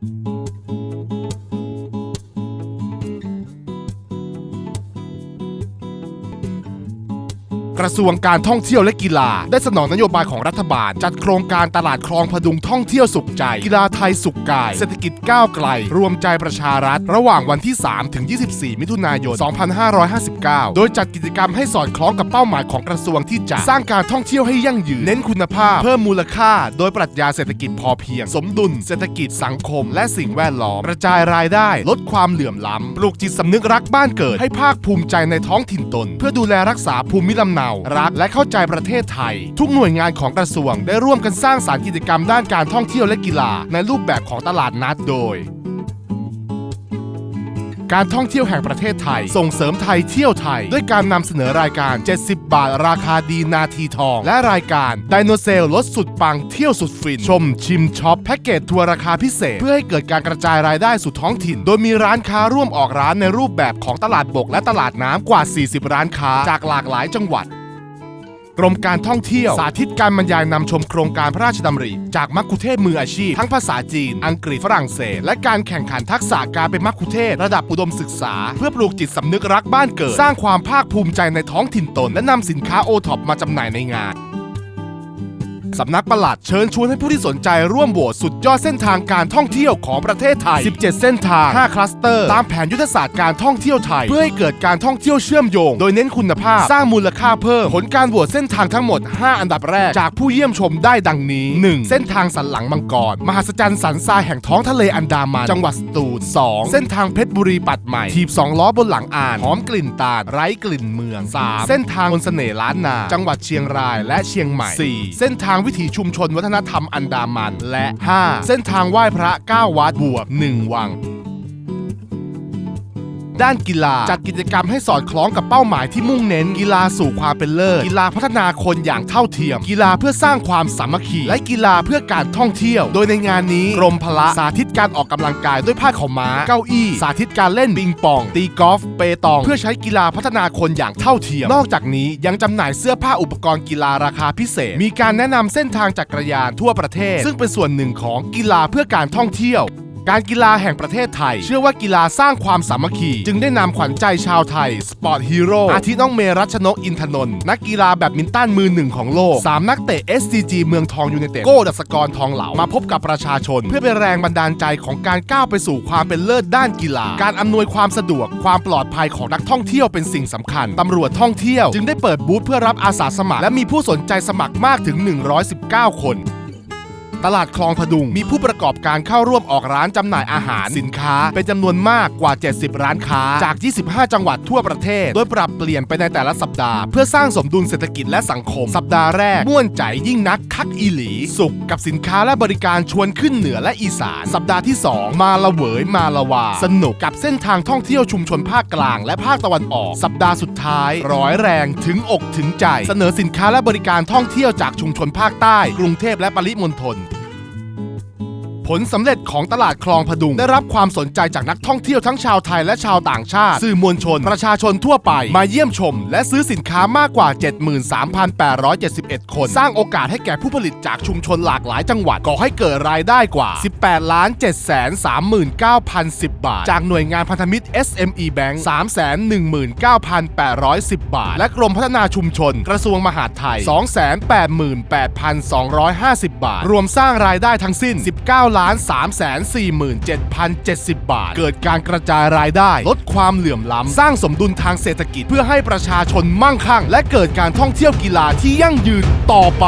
thank you กระทรวงการท่องเที่ยวและกีฬา ได้สนองนโยบายของรัฐบาล จัดโครงการตลาดคลองพดุงท่องเที่ยวสุขใจ กีฬาไทยสุขกาย เศรษฐกิจก้าวไกล รวมใจประชารัฐ ระหว่างวันที่ 3 ถึง 24 มิถุนายน 2559 โดยจัดกิจกรรมให้สอดคล้องกับเป้าหมายของกระทรวงที่จะสร้างการท่องเที่ยวให้ยั่งยืน เน้นคุณภาพ เพิ่มมูลค่า โดยปรัชญาเศรษฐกิจพอเพียง สมดุล เศรษฐกิจสังคม และสิ่งแวดล้อม กระจายรายได้ ลดความเหลื่อมล้ำ ปลูกจิตสำนึกรักบ้านเกิด ให้ภาคภูมิใจในท้องถิ่นตน เพื่อดูแลรักษาภูมิลำเนารักและเข้าใจประเทศไทย ทุกหน่วยงานของกระทรวงได้ร่วมกันสร้างสารรค์กิจกรรมด้านการท่องเที่ยวและกีฬา ในรูปแบบของตลาดนัดโดย การท่องเที่ยวแห่งประเทศไทย ส่งเสริมไทยเที่ยวไทย ด้วยการนำเสนอรายการ 70 บาทราคาดีนาทีทอง และรายการไดโนเซลลดสุดปังเที่ยวสุดฟิน ชมชิมช็อปแพ็กเกจทัวร์ราคาพิเศษ เพื่อให้เกิดการกระจายรายได้สู่ท้องถิ่น โดยมีร้านค้าร่วมออกร้านในรูปแบบของตลาดบกและตลาดน้ำกว่า 40 ร้านค้าจากหลากหลายจังหวัด กรมการท่องเที่ยว สาธิตการบรรยายนำชมโครงการพระราชดำริ จากมักคุเทศมืออาชีพ ทั้งภาษาจีน อังกฤษฝรั่งเศส และการแข่งขันทักษะการเป็นมักคุเทศ ระดับอุดมศึกษา เพื่อปลูกจิตสำนึกรักบ้านเกิด สร้างความภาคภูมิใจในท้องถิ่นตน และนำสินค้าโอท็อปมาจำหน่ายในงาน สำนักปลัดเชิญชวนให้ผู้ที่สนใจร่วมโหวตสุดยอดเส้นทางการท่องเที่ยวของประเทศไทย 17 เส้นทาง 5 คลัสเตอร์ ตามแผนยุทธศาสตร์การท่องเที่ยวไทย เพื่อให้เกิดการท่องเที่ยวเชื่อมโยง โดยเน้นคุณภาพ สร้างมูลค่าเพิ่ม ผลการโหวตเส้นทางทั้งหมด 5 อันดับแรก จากผู้เยี่ยมชมได้ดังนี้ 1. เส้นทางสันหลังมังกร มหัศจรรย์สันทรายแห่งท้องทะเลอันดามัน จังหวัดสตูล 2. เส้นทางเพชรบุรีปัดใหม่ถีบสองล้อบนหลังอ่าน หอมกลิ่นตาล ไร้กลิ่นเมือง 3. เส้นทางบนเสน่ห์ล้านนา จังหวัดเชียงรายและเชียงใหม่ 4. เส้นทางางวิถีชุมชนวัฒนธรรมอันดามัน และ 5. เส้นทางไหว้พระ 9 วัดบวก 1 วัง ด้านกีฬา จัดกิจกรรมให้สอดคล้องกับเป้าหมายที่มุ่งเน้น กีฬาสู่ความเป็นเลิศกีฬาพัฒนาคนอย่างเท่าเทียม กีฬาเพื่อสร้างความสามัคคี และกีฬาเพื่อการท่องเที่ยว โดยในงานนี้กรมพละสาธิตการออกกำลังกายด้วยผ้าขาวม้าเก้าอี้ สาธิตการเล่นปิงปอง ตีกอล์ฟเปตอง เพื่อใช้กีฬาพัฒนาคนอย่างเท่าเทียม นอกจากนี้ยังจำหน่ายเสื้อผ้าอุปกรณ์กีฬาราคาพิเศษ มีการแนะนำเส้นทางจักรยานทั่วประเทศ ซึ่งเป็นส่วนหนึ่งของกีฬาเพื่อการท่องเที่ยว การกีฬาแห่งประเทศไทย เชื่อว่ากีฬาสร้างความสามัคคี จึงได้นำขวัญใจชาวไทย สปอร์ตฮีโร่อาทิน้องเมรัชนกอินทนนท์นักกีฬาแบดมินตันมือหนึ่งของโลก 3 นักเตะ SCG เมืองทองยูไนเต็ดโก้ดัสกรทองเหลามาพบกับประชาชน เพื่อเป็นแรงบันดาลใจของการก้าวไปสู่ความเป็นเลิศด้านกีฬา การอำนวยความสะดวกความปลอดภัยของนักท่องเที่ยวเป็นสิ่งสำคัญตำรวจท่องเที่ยว จึงได้เปิดบูธเพื่อรับอาสาสมัคร และมีผู้สนใจสมัครมากถึง 119 คน ตลาดคลองพดุง มีผู้ประกอบการเข้าร่วมออกร้านจำหน่ายอาหารสินค้า เป็นจำนวนมากกว่า 70 ร้านค้าจาก 25 จังหวัดทั่วประเทศ โดยปรับเปลี่ยนไปในแต่ละสัปดาห์ เพื่อสร้างสมดุลเศรษฐกิจและสังคม สัปดาห์แรก ม่วนใจยิ่งนักคักอีหลี สุขกับสินค้าและบริการชวนขึ้นเหนือและอีสาน สัปดาห์ที่ 2 มาละเหวยมาละวา สนุกกับเส้นทางท่องเที่ยวชุมชนภาคกลางและภาคตะวันออก สัปดาห์สุดท้าย ร้อยแรงถึงอกถึงใจ เสนอสินค้าและบริการท่องเที่ยวจากชุมชนภาคใต้ กรุงเทพและปริมณฑล ผลสำเร็จของตลาดคลองพดุง ได้รับความสนใจจากนักท่องเที่ยวทั้งชาวไทยและชาวต่างชาติ สื่อมวลชน ประชาชนทั่วไป มาเยี่ยมชม และซื้อสินค้ามากกว่า 73,871 คน สร้างโอกาสให้แก่ผู้ผลิตจากชุมชนหลากหลายจังหวัดก่อให้เกิดรายได้กว่า 18ล้าน7 3 9,010 บาท จากหน่วยงานพันธมิตร SME Bank 319,810 บาท และกรมพัฒนาชุมชน กระทรวงมหาดไทย 288,250 บาท รวมสร้างรายได้ทั้งสิ้น 19ล้าน347,070 บาท เกิดการกระจายรายได้ ลดความเหลื่อมล้ำ สร้างสมดุลทางเศรษฐกิจเพื่อให้ประชาชนมั่งคั่ง และเกิดการท่องเที่ยวกีฬาที่ยั่งยืนต่อไป